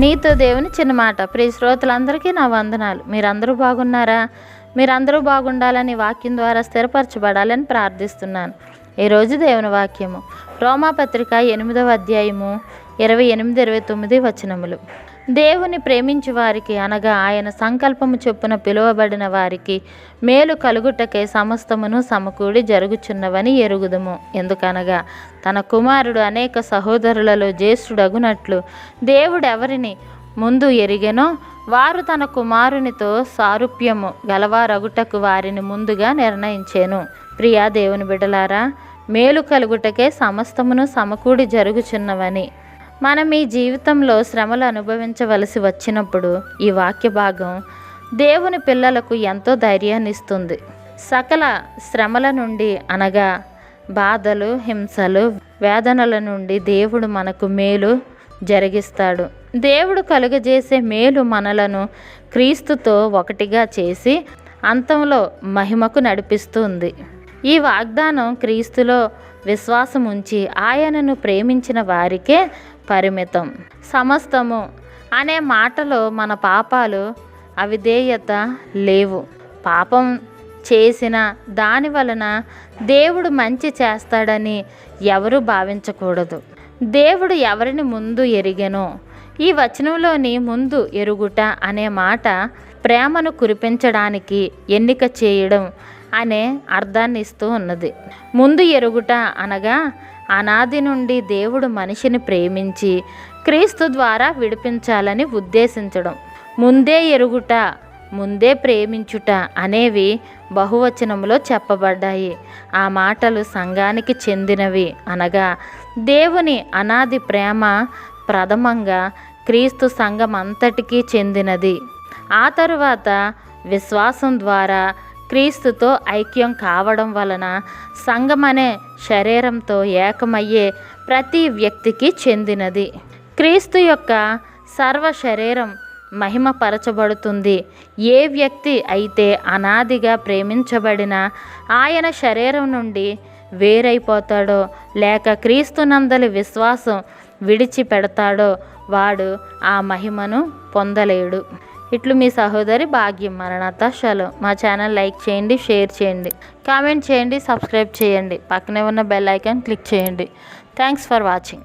నీతో దేవుని చిన్న మాట. ప్రియ శ్రోతలందరికీ నా వందనాలు. మీరందరూ బాగున్నారా? మీరందరూ బాగుండాలని వాక్యం ద్వారా స్థిరపరచబడాలని ప్రార్థిస్తున్నాను. ఈరోజు దేవుని వాక్యము. రోమాపత్రిక ఎనిమిదవ అధ్యాయము ఇరవై ఎనిమిది ఇరవై తొమ్మిది వచనములు. దేవుని ప్రేమించు వారికి అనగా ఆయన సంకల్పము చొప్పున పిలువబడిన వారికి మేలు కలుగుటకే సమస్తమును సమకూడి జరుగుచున్నవని ఎరుగుదుము. ఎందుకనగా తన కుమారుడు అనేక సహోదరులలో జ్యేష్ఠుడగునట్లు దేవుడు ఎవరిని ముందు ఎరిగెనో వారు తన కుమారునితో సారూప్యము గలవారగుటకు వారిని ముందుగా నిర్ణయించాను. ప్రియా దేవుని బిడలారా మేలు కలుగుటకే సమస్తమును సమకూడి జరుగుచున్నవని మనం ఈ జీవితంలో శ్రమలు అనుభవించవలసి వచ్చినప్పుడు ఈ వాక్య భాగం దేవుని పిల్లలకు ఎంతో ధైర్యాన్ని ఇస్తుంది సకల శ్రమల నుండి అనగా బాధలు హింసలు వేదనల నుండి దేవుడు మనకు మేలు జరిగిస్తాడు. దేవుడు కలుగజేసే మేలు మనలను క్రీస్తుతో ఒకటిగా చేసి అంతంలో మహిమకు నడిపిస్తుంది. ఈ వాగ్దానం క్రీస్తులో విశ్వాసం ఉంచి ఆయనను ప్రేమించిన వారికే పరిమితం. సమస్తము అనే మాటలో మన పాపాలు అవిధేయత లేవు. పాపం చేసిన దాని వలన దేవుడు మంచి చేస్తాడని ఎవరు భావించకూడదు. దేవుడు ఎవరిని ముందు ఎరిగెనో ఈ వచనంలోని ముందు ఎరుగుట అనే మాట ప్రేమను కురిపించడానికి ఎన్నిక చేయడం అనే అర్థాన్ని ఇస్తూ ఉన్నది. ముందు ఎరుగుట అనగా అనాది నుండి దేవుడు మనిషిని ప్రేమించి క్రీస్తు ద్వారా విడిపించాలని ఉద్దేశించడం. ముందే ఎరుగుట ముందే ప్రేమించుట అనేవి బహువచనంలో చెప్పబడ్డాయి. ఆ మాటలు సంఘానికి చెందినవి అనగా దేవుని అనాది ప్రేమ ప్రథమంగా క్రీస్తు సంఘం అంతటికీ చెందినది. ఆ తరువాత విశ్వాసం ద్వారా క్రీస్తుతో ఐక్యం కావడం వలన సంఘం అనే శరీరంతో ఏకమయ్యే ప్రతి వ్యక్తికి చెందినది. క్రీస్తు యొక్క సర్వ శరీరం మహిమపరచబడుతుంది. ఏ వ్యక్తి అయితే అనాదిగా ప్రేమించబడిన ఆయన శరీరం నుండి వేరైపోతాడో లేక క్రీస్తునందలి విశ్వాసం విడిచిపెడతాడో వాడు ఆ మహిమను పొందలేడు. ఇట్లు మీ సహోదరి భాగ్యం మరణత షలో మా ఛానల్ లైక్ చేయండి షేర్ చేయండి. కామెంట్ చేయండి సబ్స్క్రైబ్ చేయండి. పక్కనే ఉన్న బెల్ ఐకాన్ క్లిక్ చేయండి. Thanks for watching.